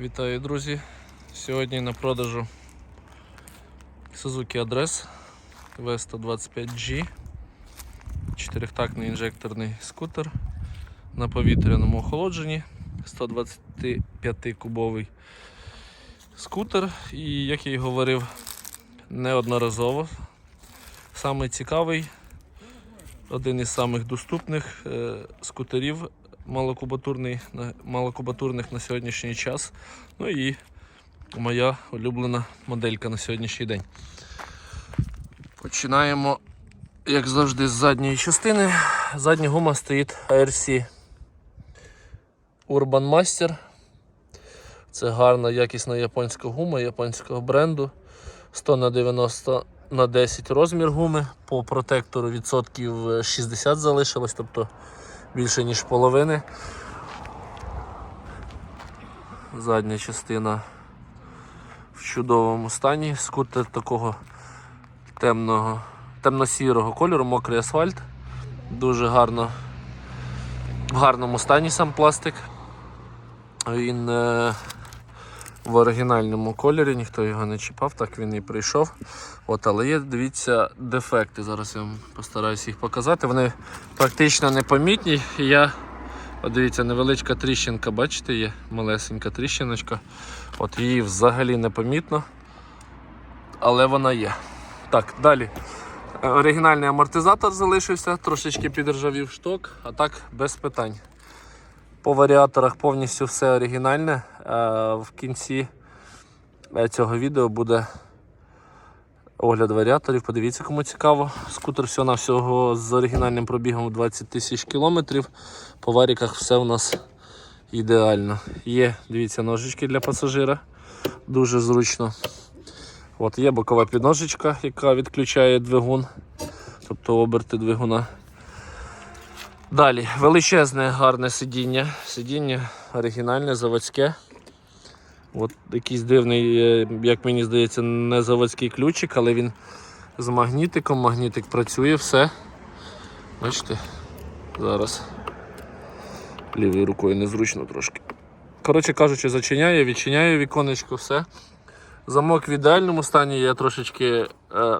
Вітаю, друзі! Сьогодні на продажу Suzuki Address V125G, чотирьохтактний інжекторний скутер на повітряному охолодженні, 125 кубовий скутер. І як я й говорив неодноразово, саме цікавий, один із самих доступних е, скутерів малокубатурний, малокубатурних на сьогоднішній час. Ну і моя улюблена моделька на сьогоднішній день. Починаємо, як завжди, з задньої частини. Задня гума стоїть ARC Urban Master. Це гарна якісна японська гума японського бренду. 100 на 90 на 10 розмір гуми. По протектору відсотків е, 60 залишилось, тобто більше ніж половини. Задня частина в чудовому стані. Скутер такого темного, темно-сірого кольору, мокрий асфальт. Дуже гарно, в гарному стані сам пластик. Він е, в оригінальному кольорі, ніхто його не чіпав, так він і прийшов. От, але є, дивіться, дефекти. Зараз я вам постараюся їх показати. Вони практично непомітні. Я, от дивіться, невеличка тріщинка, бачите, є малесенька тріщиночка. От її взагалі непомітно. Але вона є. Так, далі. Оригінальний амортизатор залишився, трошечки підржавів шток, а так без питань. По варіаторах повністю все оригінальне. Е, В кінці е, цього відео буде огляд варіаторів. Подивіться, кому цікаво. Скутер всього на всього з оригінальним пробігом 20 тисяч кілометрів. По варіках все у нас ідеально. Є, дивіться, ножички для пасажира. Дуже зручно. От є бокова підножечка, яка відключає двигун, тобто оберти двигуна. Далі величезне гарне сидіння. Сидіння оригінальне, заводське. От якийсь дивний, е, як мені здається, не заводський ключик, але він з магнітиком. Магнітик працює, все. Бачите? Зараз. Лівою рукою незручно трошки. Коротше кажучи, зачиняє, відчиняє віконечко, все. Замок в ідеальному стані, я трошечки е,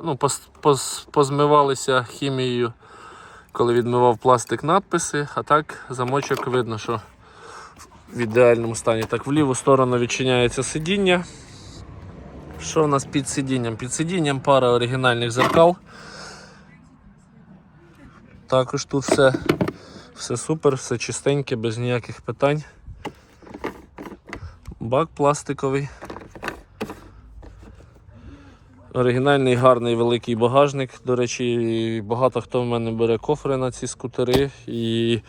ну, пос, пос, позмивалися хімією, коли відмивав пластик надписи, а так замочок видно, що в ідеальному стані. Так, в ліву сторону відчиняється сидіння. Що в нас під сидінням? Під сидінням пара оригінальних зеркал. Також тут все, все супер, все чистеньке, без ніяких питань. Бак пластиковий. Оригінальний гарний великий багажник. До речі, багато хто в мене бере кофри на ці скутери і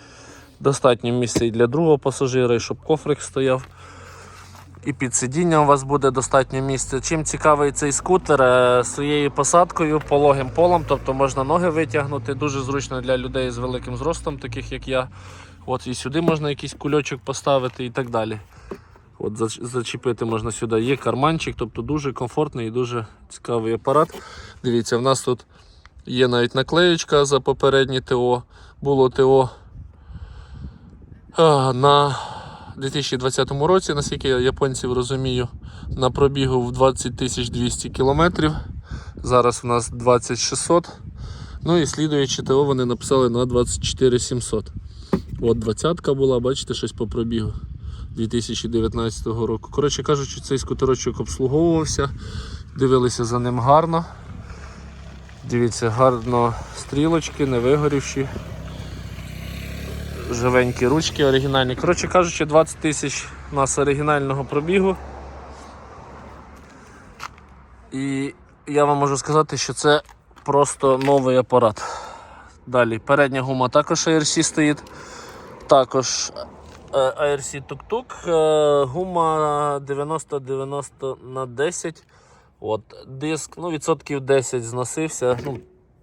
достатньо місця і для другого пасажира, і щоб кофрик стояв. І під сидінням у вас буде достатньо місця. Чим цікавий цей скутер е, своєю посадкою, пологим полом, тобто можна ноги витягнути, дуже зручно для людей з великим зростом, таких як я. От І сюди можна якийсь кульочок поставити і так далі. От Зачепити можна сюди. Є карманчик, тобто дуже комфортний і дуже цікавий апарат. Дивіться, в нас тут є навіть наклеючка за попереднє ТО. Було ТО на 2020 році, наскільки я японців розумію, на пробігу в 20 200 кілометрів. Зараз у нас 2600. Ну і слідуючи ТО вони написали на 24 700. От 20 була, бачите, щось по пробігу 2019 року. Коротше кажучи, цей скутерочок обслуговувався, дивилися за ним гарно. Дивіться, гарно стрілочки, не вигорівші. Живенькі ручки оригінальні. Коротше кажучи, 20 тисяч у нас оригінального пробігу. І я вам можу сказати, що це просто новий апарат. Далі, передня гума також ARC стоїть. Також ARC тук-тук, е, гума 90-90 на 10. От, диск, ну, відсотків 10 зносився. Ну,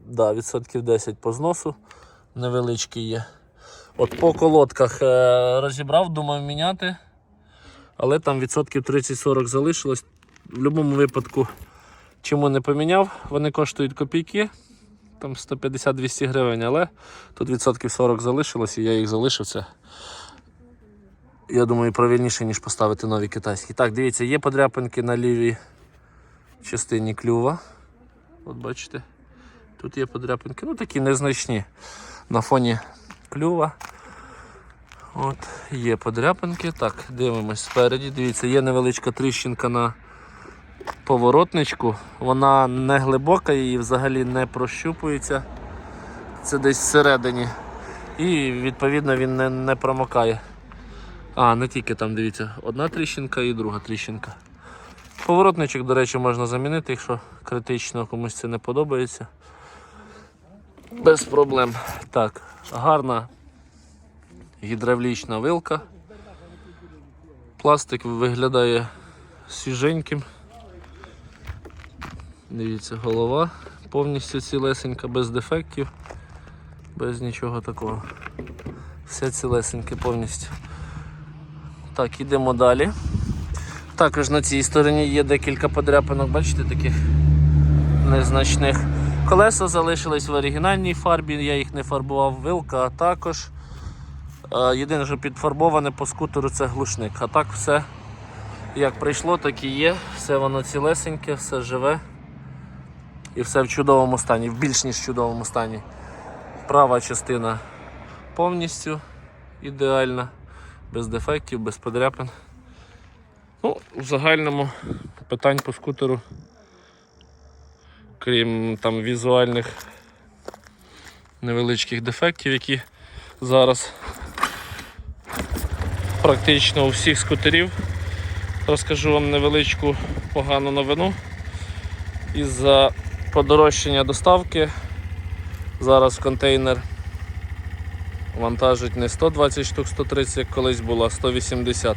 да, відсотків 10 по зносу невеличкий є. От по колодках е, розібрав, думав міняти. Але там відсотків 30-40 залишилось. В будь-якому випадку, чому не поміняв, вони коштують копійки. Там 150-200 гривень, але тут відсотків 40 залишилось і я їх залишив. Це я думаю, правильніше, ніж поставити нові китайські. Так, дивіться, є подряпинки на лівій частині клюва. От бачите, тут є подряпинки, ну такі незначні. На фоні клюва. От, є подряпинки. Так, дивимось спереді. Дивіться, є невеличка тріщинка на поворотничку. Вона не глибока і взагалі не прощупується. Це десь всередині. І відповідно він не, не промокає. А, не тільки там, дивіться, одна тріщинка і друга тріщинка. Поворотничок, до речі, можна замінити, якщо критично комусь це не подобається. Без проблем. Так, гарна гідравлічна вилка. Пластик виглядає свіженьким. Дивіться, голова повністю цілесенька, без дефектів, без нічого такого. Все цілесеньке повністю. Так, ідемо далі. Також на цій стороні є декілька подряпинок, бачите, таких незначних. Колеса залишились в оригінальній фарбі, я їх не фарбував, вилка також. Е, Єдине, що підфарбоване по скутеру це глушник. А так все як прийшло, так і є. Все воно цілесеньке, все живе. І все в чудовому стані, в більш ніж чудовому стані. Права частина повністю ідеальна, без дефектів, без подряпин. Ну, в загальному питань по скутеру, крім там візуальних невеличких дефектів, які зараз практично у всіх скутерів. Розкажу вам невеличку погану новину. Із-за подорожчання доставки зараз контейнер вантажить не 120 штук 130, як колись було, а 180.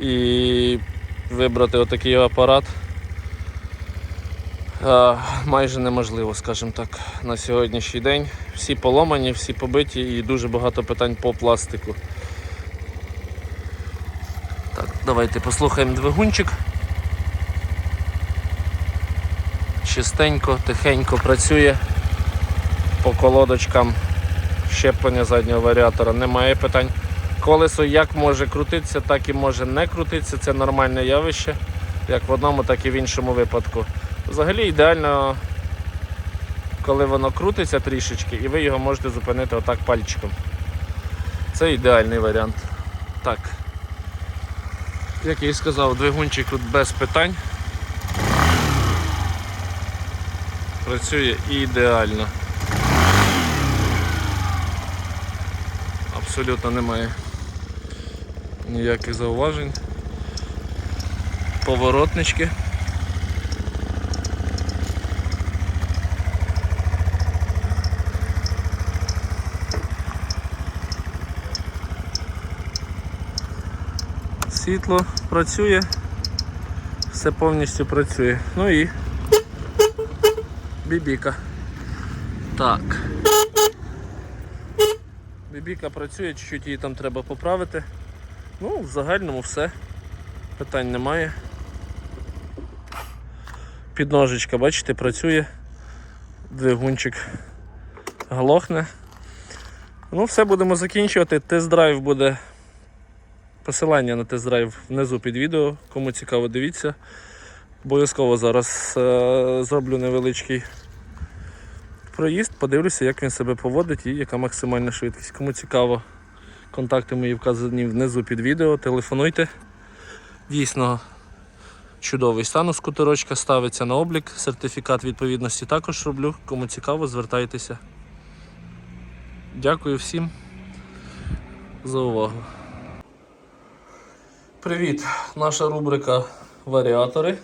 І вибрати отакий апарат е, майже неможливо, скажімо так, на сьогоднішній день. Всі поломані, всі побиті і дуже багато питань по пластику. Так, давайте послухаємо двигунчик. Чистенько, тихенько працює по колодочкам щеплення заднього варіатора, немає питань. Колесо як може крутитися, так і може не крутитися. Це нормальне явище, як в одному, так і в іншому випадку. Взагалі ідеально, коли воно крутиться трішечки, і ви його можете зупинити отак пальчиком. Це ідеальний варіант. Так. Як я і сказав, двигунчик тут без питань. Працює ідеально. Абсолютно немає ніяких зауважень. Поворотнички. Світло працює, все повністю працює. Ну і бібіка. Так. Бібіка працює, чуть-чуть її там треба поправити. Ну, в загальному все. Питань немає. Підножечка, бачите, працює. Двигунчик глохне. Ну, все будемо закінчувати. Тест-драйв буде. Посилання на тест-драйв внизу під відео. Кому цікаво, дивіться. Обов'язково зараз е, зроблю невеличкий проїзд, подивлюся, як він себе поводить і яка максимальна швидкість. Кому цікаво, контакти мої вказані внизу під відео, телефонуйте. Дійсно чудовий стан у скутерочка ставиться на облік, сертифікат відповідності також роблю. Кому цікаво, звертайтеся. Дякую всім за увагу. Привіт! Наша рубрика Варіатори.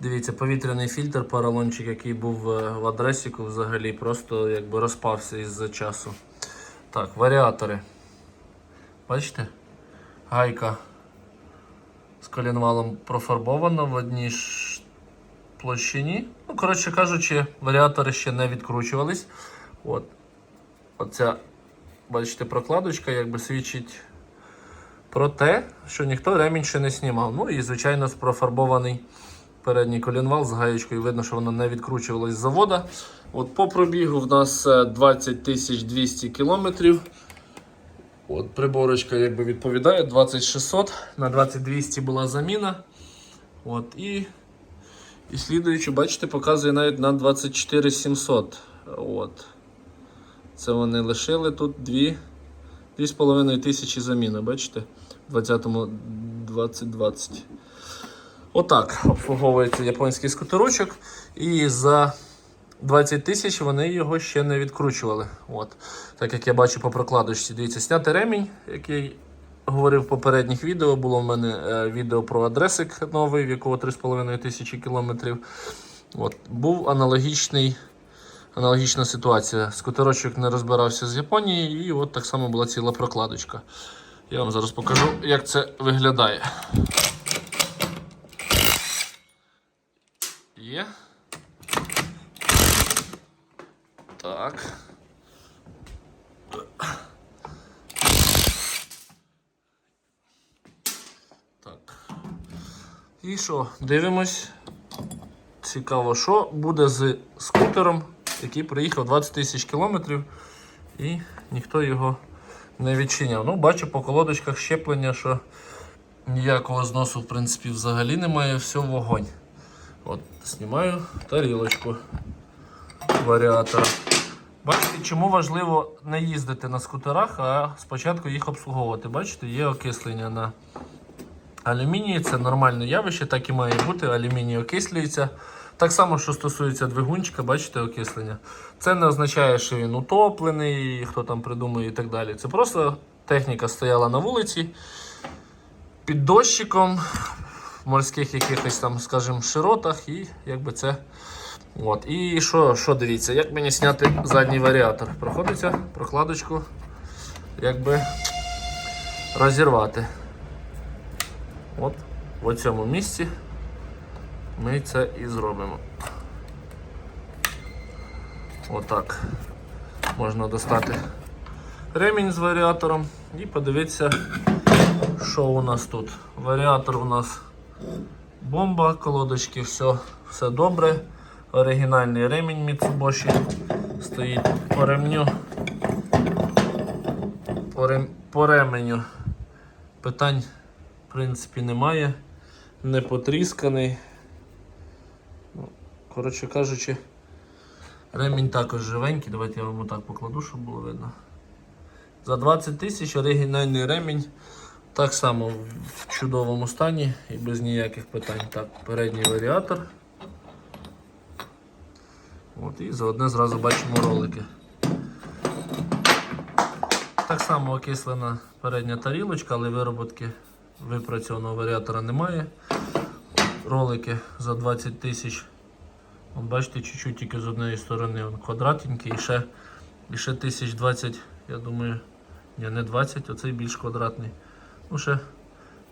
Дивіться, повітряний фільтр, паралончик, який був е, в адресіку, взагалі просто якби розпався із-за часу. Так, варіатори. Бачите? Гайка з колінвалом профарбована в одній ж площині. Ну, коротше кажучи, варіатори ще не відкручувались. От. Оця, бачите, прокладочка якби свідчить про те, що ніхто ремінь ще не знімав. Ну і, звичайно, профарбований передній колінвал з гаєчкою. Видно, що воно не відкручувалось з завода. От по пробігу в нас е, 20 200 кілометрів. От приборочка якби відповідає 2600, на 2200 була заміна. От, і, і слідуючи, бачите, показує навіть на 24700. От. Це вони лишили тут 2, 2,5 тисячі заміни, бачите? В 20-му 2020. Отак обслуговується японський скутерочок. І за 20 тисяч вони його ще не відкручували. От. Так як я бачу по прокладочці. Дивіться, зняти ремінь, який говорив в попередніх відео. Було в мене е, відео про адресик новий, в якого 3,5 тисячі кілометрів. От. Був аналогічний. Аналогічна ситуація. Скутерочок не розбирався з Японії, і от так само була ціла прокладочка. Я вам зараз покажу, як це виглядає. Є. Так. Так. І що? Дивимось. Цікаво, що буде з скутером, який проїхав 20 тисяч кілометрів і ніхто його не відчиняв. Ну, бачу по колодочках щеплення, що ніякого зносу, в принципі, взагалі немає, все вогонь. От, знімаю тарілочку варіатора. Бачите, чому важливо не їздити на скутерах, а спочатку їх обслуговувати. Бачите, є окислення на алюмінії, це нормальне явище, так і має бути. Алюміній окислюється. Так само, що стосується двигунчика, бачите, окислення. Це не означає, що він утоплений, хто там придумує і так далі. Це просто техніка стояла на вулиці під дощиком, морських якихось там, скажімо, широтах, і якби це. От. І що, що дивіться, як мені зняти задній варіатор? Проходиться прокладочку, якби розірвати. От в цьому місці ми це і зробимо. Отак. Можна достати ремінь з варіатором і подивитися, що у нас тут. Варіатор у нас бомба, колодочки, все, все добре. Оригінальний ремінь Mitsubishi стоїть по ремню. По, рем... по ременю питань в принципі немає. Не потрісканий. Ну, коротше кажучи, ремінь також живенький. Давайте я вам отак покладу, щоб було видно. За 20 тисяч оригінальний ремінь. Так само в чудовому стані і без ніяких питань. Так, передній варіатор. От, і заодне зразу бачимо ролики. Так само окислена передня тарілочка, але вироботки випрацьованого варіатора немає. Ролики за 20 тисяч. Бачите, чуть-чуть тільки з однієї сторони он квадратненький і ще, і ще 1020, я думаю, ні, не 20, оцей більш квадратний. Ну, ще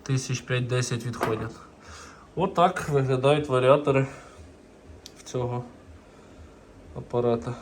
1005-10 відходять. Отак виглядають варіатори в цього апарата.